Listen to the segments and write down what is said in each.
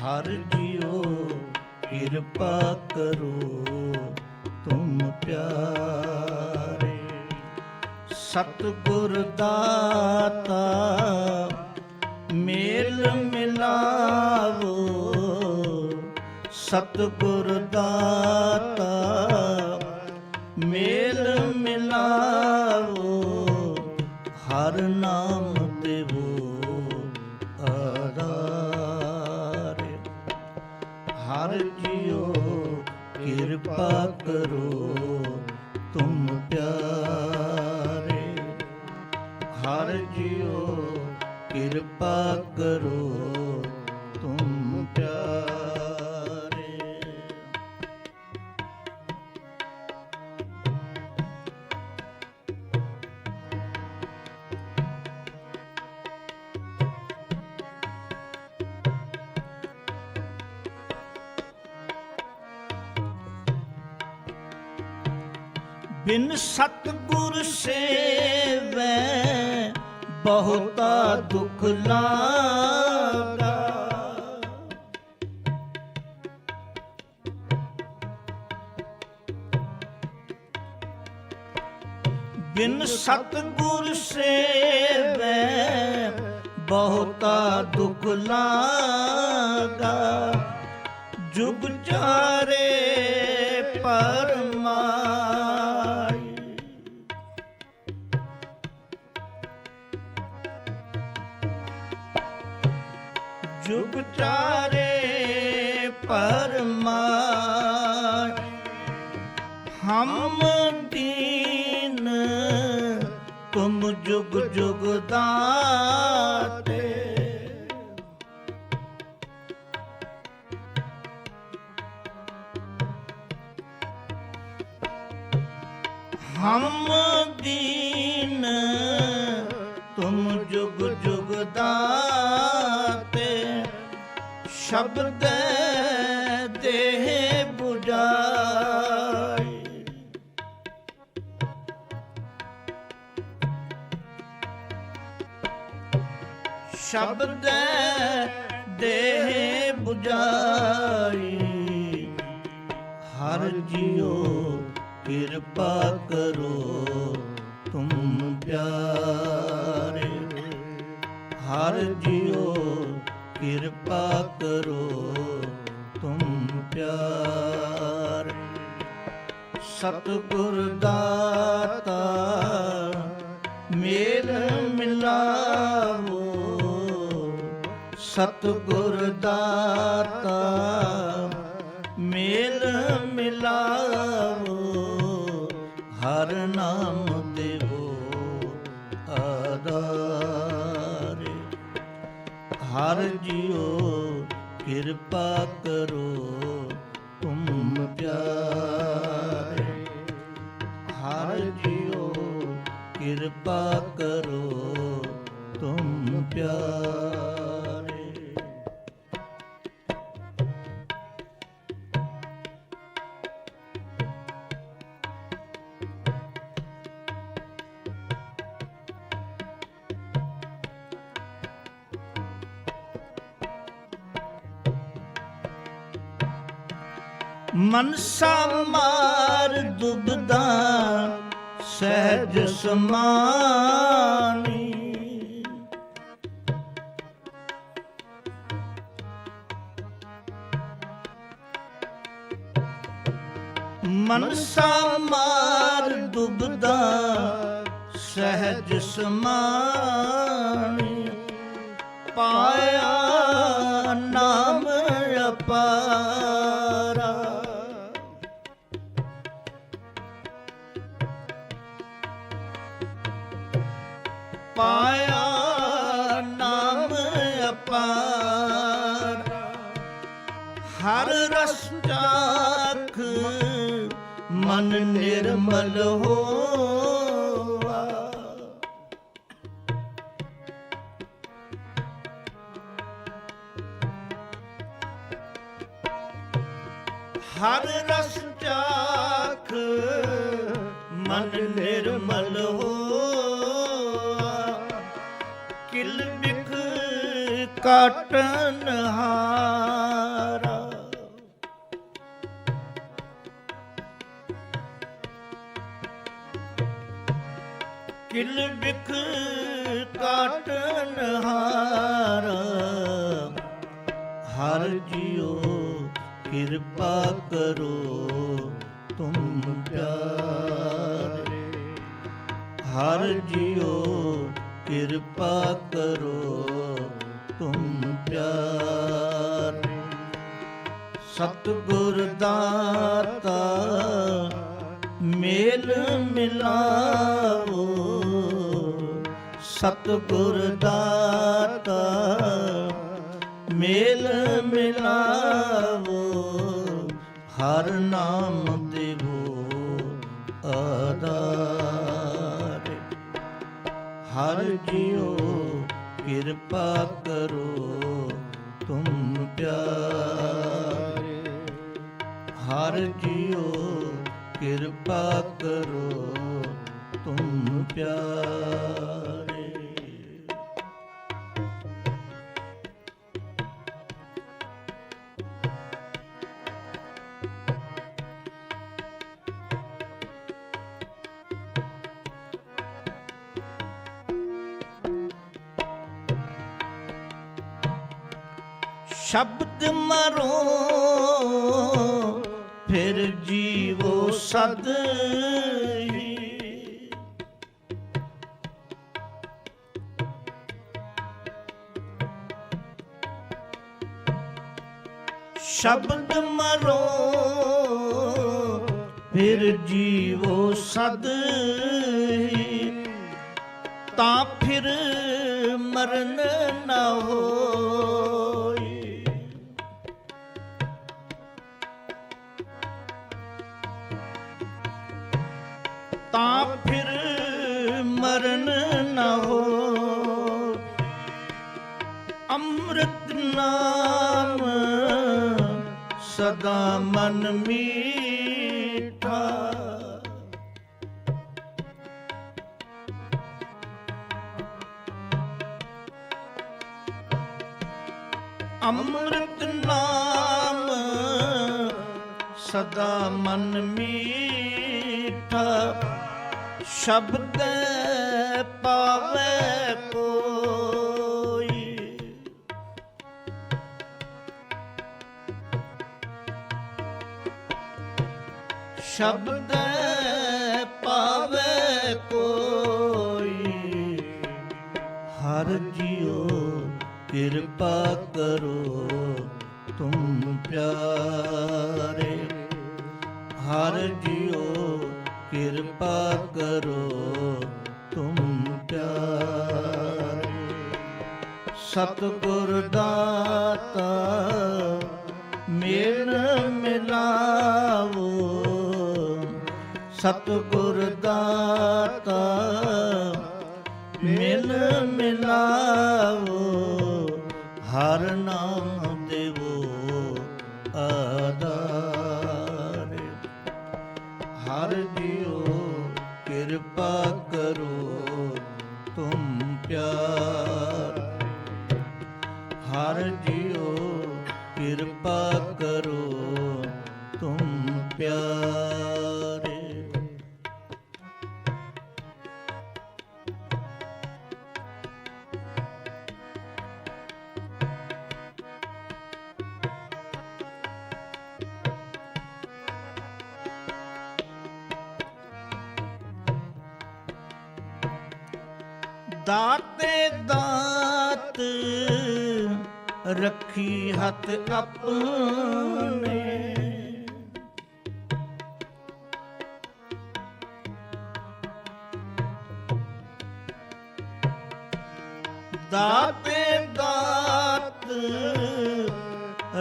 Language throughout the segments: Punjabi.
ਹਰ ਜਿਉ ਕਿਰਪਾ ਕਰੋ, ਤੁਮ ਪਿਆਰੇ। ਸਤਿਗੁਰ ਦਾਤਾ, ਮੇਲ ਮਿਲਾਵੋ। ਸਤਿਗੁਰ ਦਾਤਾ, ਮੇਲ ਮਿਲਾਵੋ। ਹਰ ਨਾਮ ਹਰ ਜਿਉ ਕਿਰਪਾ ਕਰੋ ਤੁਮ ਪਿਆਰੇ। ਹਰ ਜੀਓ ਕਿਰਪਾ ਕਰੋ। ਬਿਨ ਸਤਗੁਰ ਸੇਵੈ ਬਹੁਤਾ ਦੁਖ ਲਾਗਾ ਬਿਨ ਸਤਗੁਰ ਸੇਵੈ ਬਹੁਤਾ ਦੁਖ ਲਾਗਾ ਜੁਗ ਚਾਰੇ ਤੁਮ ਜੁਗ ਜੁਗ ਦਾਤੇ ਸ਼ਬਦ ਦੇਹ 부ਜਾਈ ਹਰ ਜਿਉ ਕਿਰਪਾ ਕਰੋ ਤੁਮ ਪਿਆਰੇ। ਹਰ ਜਿਉ ਕਿਰਪਾ ਕਰੋ ਤੁਮ ਪਿਆਰੇ। ਸਤਿਗੁਰ ਦਾਤਾ, ਮੇਲ ਮਿਲਾਵੋ। ਸਤਿਗੁਰ ਦਾਤਾ, ਮੇਲ ਮਿਲਾਵੋ, ਹਰ ਨਾਮ ਦੇਵੋ ਆਧਾਰੇ। ਹਰ ਜਿਉ ਕਿਰਪਾ ਕਰੋ, ਤੁਮ ਪਿਆਰੇ। ਹਰ ਜਿਉ ਕਿਰਪਾ ਮਨਸਾ ਮਾਰ ਦੁਬਦਾ ਸਹਿਜ ਸਮਾਨੀ। ਮਨਸਾ ਮਾਰ ਦੁਬਦਾ ਸਹਿਜ ਸਮਾਨੀ। ਪਾਇਆ ਨਾਮ ਅਪਾਰਾ ਮਨ ਨਿਰਮਲ ਹੋਆ। ਹਰ ਰਸ ਚਾਖ ਮਨ ਨਿਰਮਲ ਹੋਆ। ਕਿਲ ਬਿਖ ਕਾਟਨ ਹਾਰ ਜਿਓ ਕਿਰਪਾ ਕਰੋ ਤੁਮ ਪਿਆਰੇ। ਸਤਿਗੁਰ ਦਾਤਾ, ਮੇਲ ਮਿਲਾਵੋ ਸਤਿਗੁਰ ਦਾਤਾ, ਮੇਲ ਮਿਲਾਵੋ ਹਰ ਨਾਮ ਦੇਵੋ ਆਦਾ ਹਰ ਜਿਉ ਕਿਰਪਾ ਕਰੋ ਤੁਮ ਪਿਆਰੇ। ਹਰ ਜਿਉ ਕਿਰਪਾ ਕਰੋ ਤੁਮ ਪਿਆਰੇ। ਸ਼ਬਦ ਮਰੋ, ਫਿਰ ਜੀਵੋ ਸਦ ਸ਼ਬਦ ਮਰੋ, ਫਿਰ ਜੀਵੋ ਸਦ ਤਾਂ ਫਿਰ ਮਰਨ ਨਾ ਹੋ। ਤਾਂ ਫਿਰ ਮਰਨ ਨਾ ਹੋ। ਅੰਮ੍ਰਿਤ ਨਾਮ ਸਦਾ ਮਨ ਮੀਠਾ। ਅੰਮ੍ਰਿਤ ਨਾਮ ਸਦਾ ਮਨ ਮੀਠਾ। ਸ਼ਬਦ ਪਾਵੇ ਕੋਈ। ਸ਼ਬਦ ਪਾਵੇ ਕੋਈ। ਹਰ ਜਿਉ ਕਿਰਪਾ ਕਰੋ ਤੁਮ ਪਿਆਰੇ। ਹਰ ਜੀ ਕਿਰਪਾ ਕਰੋ ਤੁਮ ਪਿਆਰੇ। ਸਤਿਗੁਰ ਦਾਤਾ ਮੇਲ ਮਿਲਾਵੋ। ਸਤਿਗੁਰ ਦਾਤਾ ਮਿਲ ਮਿਲਾਵੋ। ਹਰ ਨਾਮ ਦਾਤੇ ਦਾਤ ਰੱਖੀ ਹੱਥ ਆਪਣੇ। ਦਾਤੇ ਦਾਤ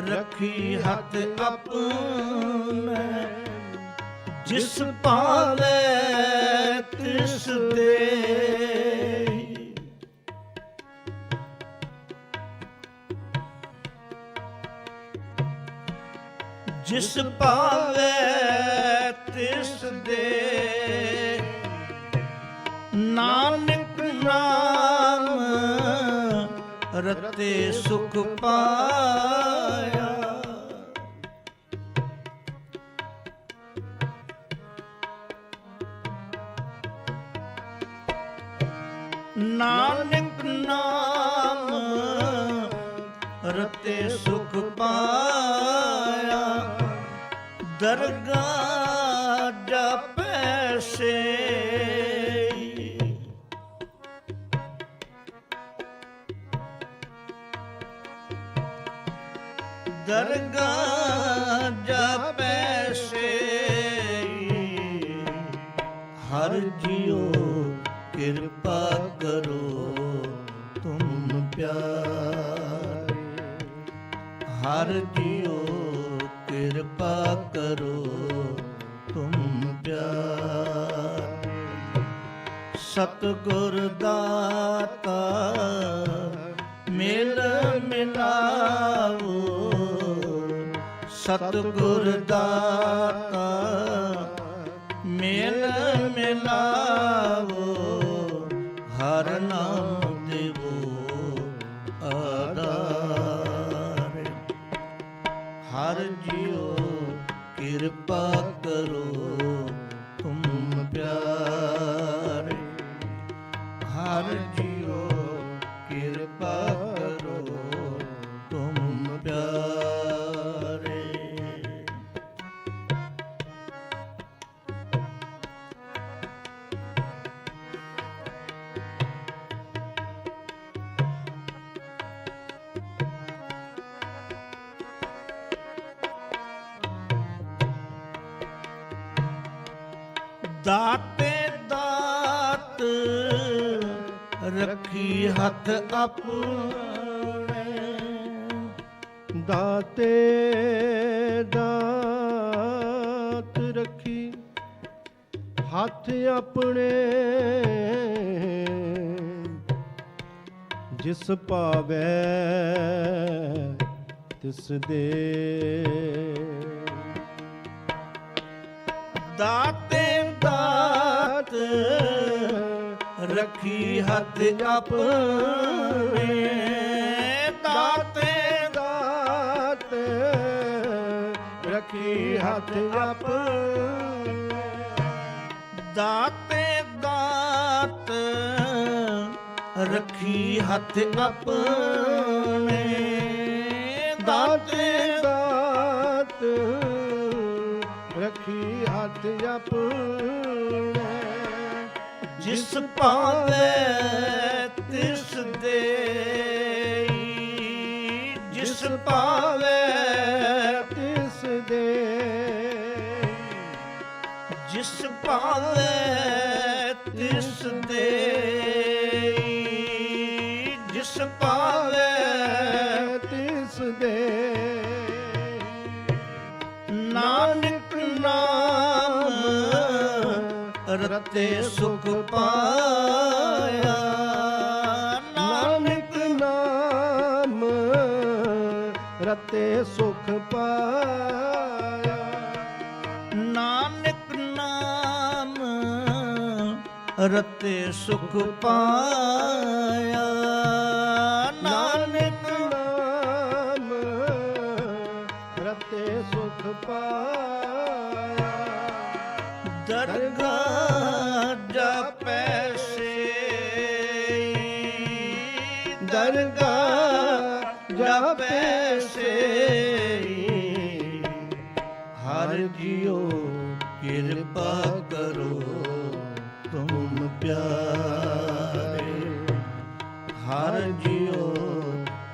ਰੱਖੀ ਹੱਥ ਆਪਣੇ। ਜਿਸ ਪਾਵੇ ਤਿਸ ਦੇ ਜਿਸ ਪਾਵੇ ਤਿਸ ਦੇ। ਨਾਨਕ ਨਾਮ ਰਤੇ ਸੁਖ ਪਾਇਆ। ਦਰਗਾਹ ਜਪੈ ਸੇ ਹਰ ਜਿਉ ਕਿਰਪਾ ਕਰੋ, ਤੁਮ ਪਿਆਰੇ। ਹਰ ਜਿਉ ਕਿਰਪਾ ਕਰੋ, ਤੁਮ ਪਿਆਰੇ। ਸਤਿਗੁਰ ਦਾਤਾ, ਮਿਲ ਮਿਲਾਓ ਸਤਿਗੁਰ ਦਾਤਾ ਮਿਲ ਮਿਲਾਵੋ ਹਰ ਨਾਮ ਦੇਵੋ ਆਧਾਰ। ਹਰ ਜੀਓ ਕਿਰਪਾ ਕਰੋ। ਦਾਤੇ ਦਾਤ, ਰੱਖੀ ਹੱਥ ਆਪਣੇ। ਦਾਤੇ ਦਾਤ, ਰੱਖੀ ਹੱਥ ਆਪਣੇ। ਜਿਸ ਪਾਵੇ ਤਿਸ ਦੇ। ਦਾਤੇ ਦਾਤ ਰੱਖੀ ਹੱਥ ਆਪਣੇ। ਦਾਤੇ ਦਾਤ ਰੱਖੀ ਹੱਥ ਆਪਣੇ। ਦਾਤੇ ਦਾਤ ਰੱਖੀ ਹੱਥ ਆਪਣੇ। ਦਾਤੇ ਰੱਖੀ ਹੱਥ ਆਪਣੇ। ਜਿਸ ਪਾਵੇ ਤਿਸ ਦੇ ਜਿਸ ਪਾਵੇ ਤਿਸ ਦੇ ਜਿਸ ਪਾਵੇ ਤਿਸ ਦੇ ਰਤੇ ਸੁਖ ਪਾਇਆ। ਨਾਨਕ ਨਾਮ ਰਤੇ ਸੁਖ ਪਾਇਆ। ਨਾਨਕ ਨਾਮ ਰਤੇ ਸੁਖ ਪਾਇਆ। ਨਾਨਕ ਨਾਮ ਰਤੇ ਸੁਖ ਪਾਇਆ। ਦਰਗਾਹ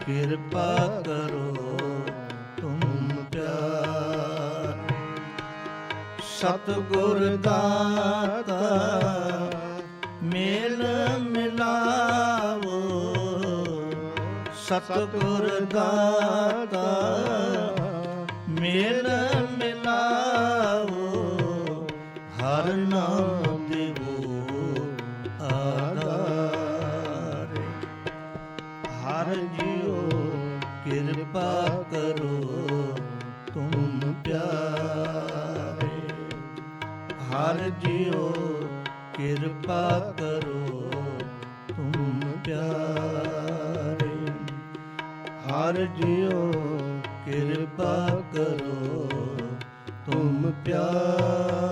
ਕਿਰਪਾ ਕਰੋ ਤੁਮ ਪਿਆਰੇ। ਸਤਿਗੁਰ ਦਾਤਾ ਮੇਲ ਮਿਲਾਵੋ। ਸਤਿਗੁਰ ਦਾਤਾ ਮੇਲ ਮਿਲਾਵੋ। ਹਰ ਨਾਮ ਹਰ ਜੀਓ, ਕਿਰਪਾ ਕਰੋ, ਤੁਮ ਪਿਆਰੇ। ਹਰ ਜੀਓ, ਕਿਰਪਾ ਕਰੋ, ਤੁਮ ਪਿਆਰੇ। ਹਰ ਜੀਓ, ਕਿਰਪਾ ਕਰੋ, ਤੁਮ ਪਿਆਰੇ।